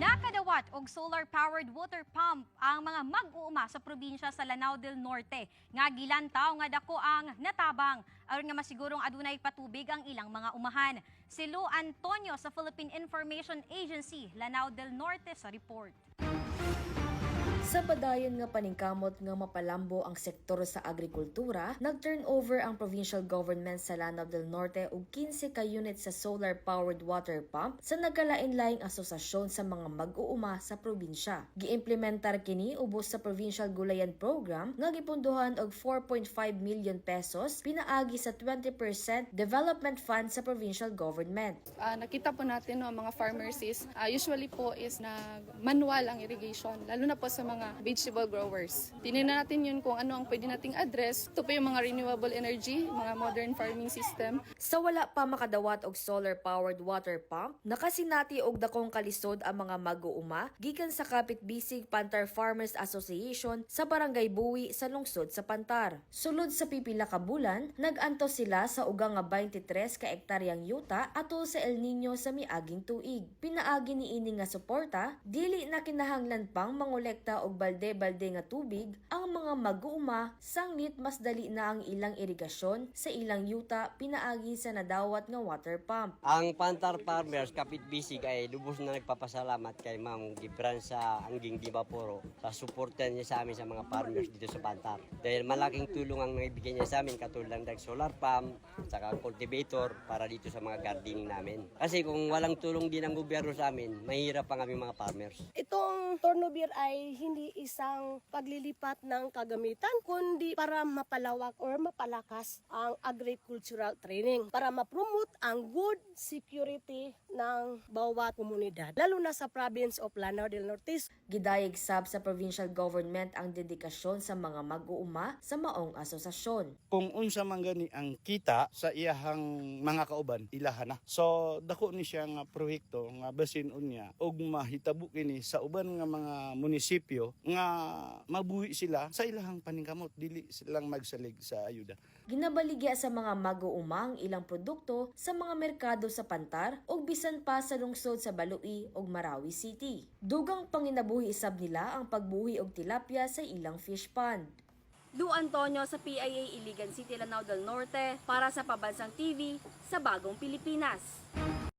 Nakadawat og solar-powered water pump ang mga mag-uuma sa probinsya sa Lanao del Norte. Nga gilantaw nga dako ang natabang aron nga masigurong adunay patubig ang ilang mga umahan. Si Lou Antonio sa Philippine Information Agency, Lanao del Norte sa report. Sa padayon nga paningkamot nga mapalambo ang sektor sa agrikultura, nag-turnover ang provincial government sa Lanao del Norte og 15 ka unit sa solar-powered water pump sa nagkalain-laing asosasyon sa mga mag-uuma sa probinsya. Giimplementar kini ubos sa Provincial Gulayan Program nga gipunduhan og 4.5 million pesos pinaagi sa 20% development fund sa provincial government. Ah, nakita po natin no, ang mga farmers is ah, usually po is na manual ang irrigation lalo na po sa mga vegetable growers. Tinignan natin yun kung ano ang pwede nating address. Ito po yung mga renewable energy, mga modern farming system. Sa wala pa makadawat og solar-powered water pump, nakasinati og dakong kalisod ang mga mag-uuma gikan sa Kapit Bisig Pantar Farmers Association sa Barangay Buwi sa lungsod sa Pantar. Sulod sa pipila ka bulan, nag-anto sila sa ugang nga 23 ka ektaryang yuta atol sa El Nino sa miaging tuig. Pinaagi ni ini nga suporta, dili na kinahanglan pang mangolekta og balde-balde nga tubig ang mga mag-uuma sanglit mas dali na ang ilang irigasyon sa ilang yuta pinaagi sa nadawat nga water pump. Ang Pantar Farmers, Kapit Bisig ay lubos na nagpapasalamat kay Ma'am Gibran sa Angging Dibaporo sa suporta niya sa amin sa mga farmers dito sa Pantar. Dahil malaking tulong ang naibigay niya sa amin katulad ng solar pump, saka cultivator para dito sa mga gardening namin. Kasi kung walang tulong din ang gobyerno sa amin, mahirap ang aming mga farmers. Itong Tornobir ay hindi isang paglilipat ng kagamitan, kundi para mapalawak or mapalakas ang agricultural training, para ma-promote ang good security ng bawat komunidad, lalo na sa province of Lanao del Norte. Gidayeg sab sa provincial government ang dedikasyon sa mga mag-uuma sa maong asosasyon. kung unsa man gani ang kita sa iyahang mga kauban ilaha na so dako ni siya nga proyekto nga basin unya og mahitabo kini sa uban nga mga munisipyo nga mabuhi sila sa ilahang paningkamot dili silang magsalig sa ayuda Ginabaligya sa mga mag-uuma ang ilang produkto sa mga merkado sa Pantar ug bisan pa sa lungsod sa Balui ug Marawi City. Dugang panginabuhi isab nila ang pagbuhi og tilapia sa ilang fish pond. Lu Antonio sa PIA Iligan City, Lanao del Norte para sa Pabansang TV sa Bagong Pilipinas.